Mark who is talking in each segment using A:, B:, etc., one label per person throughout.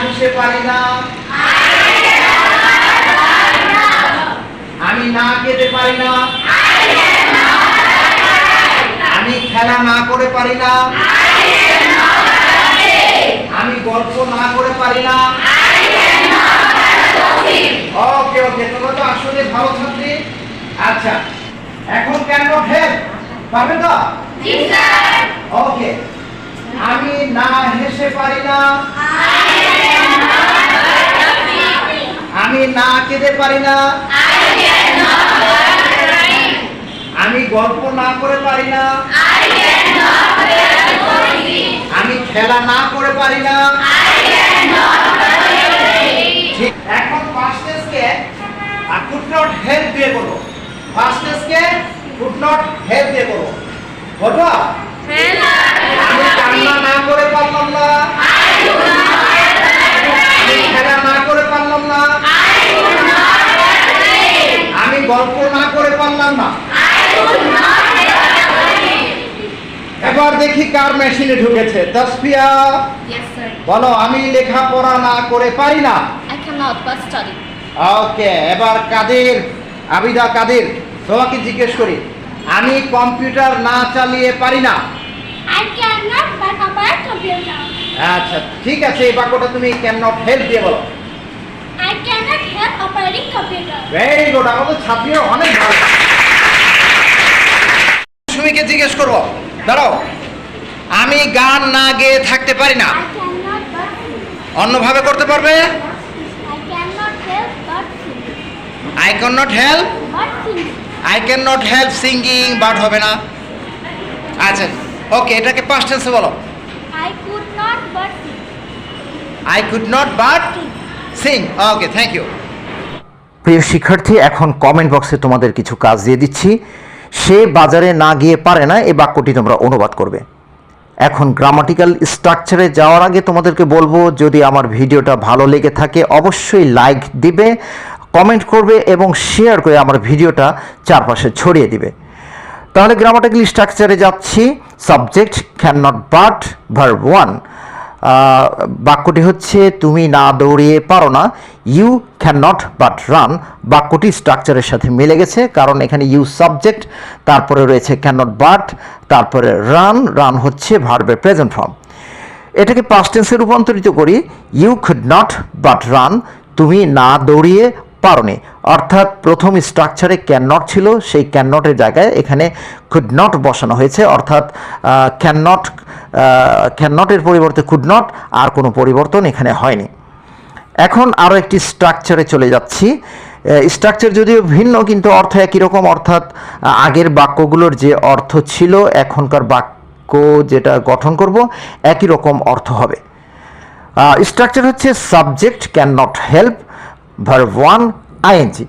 A: হেসে পারি না। আমি না কেঁদে পারি না। আমি খেলা না করে পারি না। আমি গল্প না করে পারি না। ওকে ওকে তোমরা তো আসলে ভালো ছাত্রী। আচ্ছা এখন কেন হেল্প পারবে তো? ওকে আমি না হেসে পারি না। না কেঁদে পারি না আমি গল্প না করে পারি না আমি খেলা না করে পারি না এখন ফার্স্ট টেস্টকে কুড নট হেল্প দিয়ে করব ফার্স্ট টেস্টকে কুড নট হেল্প দিয়ে করব বলব আমি কান্না না করে পারলাম না আমি খেলা না করে পারলাম না আমি গল্প না করে পারলাম না এবার দেখি কার মেশিনে ঢুকেছে। তসফিয়া বলো আমি লেখাপড়া না করে পারি না. ওকে এবার কাদের? আবিদা কাদের? তোমাকে জিজ্ঞেস করি আমি কম্পিউটার না চালিয়ে পারি না. আচ্ছা ঠিক আছে এই বাক্যটা তুমি ক্যান নট হেল্প দিয়ে বলো।
B: I cannot help operating computer.
A: Very good আমাদের ছাত্রীরা অনেক ভালো। সুমিকে জিজ্ঞেস করব দাঁড়াও। আমি গান না গেয়ে থাকতে পারি না. অন্যভাবে করতে পারবে?
B: I cannot help but sing.
A: I can not help I can not help singing but হবে না। আচ্ছা ওকে এটাকে পাস্ট টেন্সে বলো।
B: I could not but sing.
A: I could not but sing okay thank you
C: প্রিয় শিক্ষার্থী এখন কমেন্ট বক্সে তোমাদের কিছু কাজ দিয়ে দিচ্ছি। সে বাজারে না গিয়ে পারে না, এই বাক্যটি তোমরা অনুবাদ করবে। এখন গ্রামাটিক্যাল স্ট্রাকচারে যাওয়ার আগে তোমাদেরকে বলব, যদি আমার ভিডিওটা ভালো লেগে থাকে, অবশ্যই লাইক দিবে কমেন্ট করবে এবং শেয়ার করে আমার ভিডিওটা চারপাশে ছড়িয়ে দিবে। তাহলে গ্রামাটিক্যাল স্ট্রাকচারে যাচ্ছি। Subject can not but verb one বাক্যটি হচ্ছে, তুমি না দৌড়িয়ে পারো না। You can not but run বাক্যটি স্ট্রাকচারের সাথে মিলে গেছে, কারণ এখানে ইউ সাবজেক্ট তারপরে রয়েছে ক্যান নট বাট তারপরে রান রান হচ্ছে ভার্বের প্রেজেন্ট ফর্ম এটাকে পাস্ট টেন্সে রূপান্তরিত করি you could not but run তুমি না দৌড়িয়ে পারোনি। অর্থাৎ প্রথম স্ট্রাকচারে ক্যান নট ছিল, সেই ক্যান নটের জায়গায় এখানে কুড নট বসানো হয়েছে, অর্থাৎ ক্যান নট ক্যান নটের পরিবর্তে কুড নট আর কোনো পরিবর্তন এখানে হয়নি। এখন আরও একটি স্ট্রাকচারে চলে যাচ্ছি। স্ট্রাকচার যদিও ভিন্ন, কিন্তু অর্থ একই রকম। অর্থাৎ আগের বাক্যগুলোর যে অর্থ ছিল, এখনকার বাক্য যেটা গঠন করব, একই রকম অর্থ হবে। স্ট্রাকচার হচ্ছে subject can not help verb one ING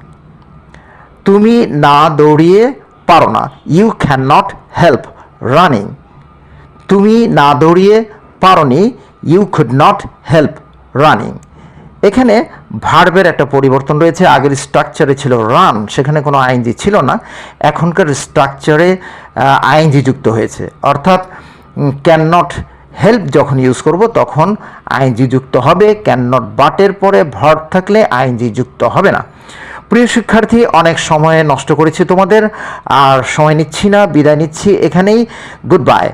C: তুমি না দৌড়িয়ে পারো না। You can not help running তুমি না দৌড়িয়ে পারোনি you could not help running এখানে ভার্বের একটা পরিবর্তন রয়েছে, আগের স্ট্রাকচারে ছিল রান সেখানে কোনো আইনজি ছিল না, এখনকার স্ট্রাকচারে আইনজি যুক্ত হয়েছে। অর্থাৎ ক্যান নট হেল্প যখন ইউজ করব, তখন আইনজি যুক্ত হবে ক্যান নট বাটের পরে ভার্ব থাকলে আইনজি যুক্ত হবে না। প্রিয় শিক্ষার্থী, অনেক সময় নষ্ট করেছি তোমাদের, আর সময় নিচ্ছি না, বিদায় নিচ্ছি, এখানেই গুড বাই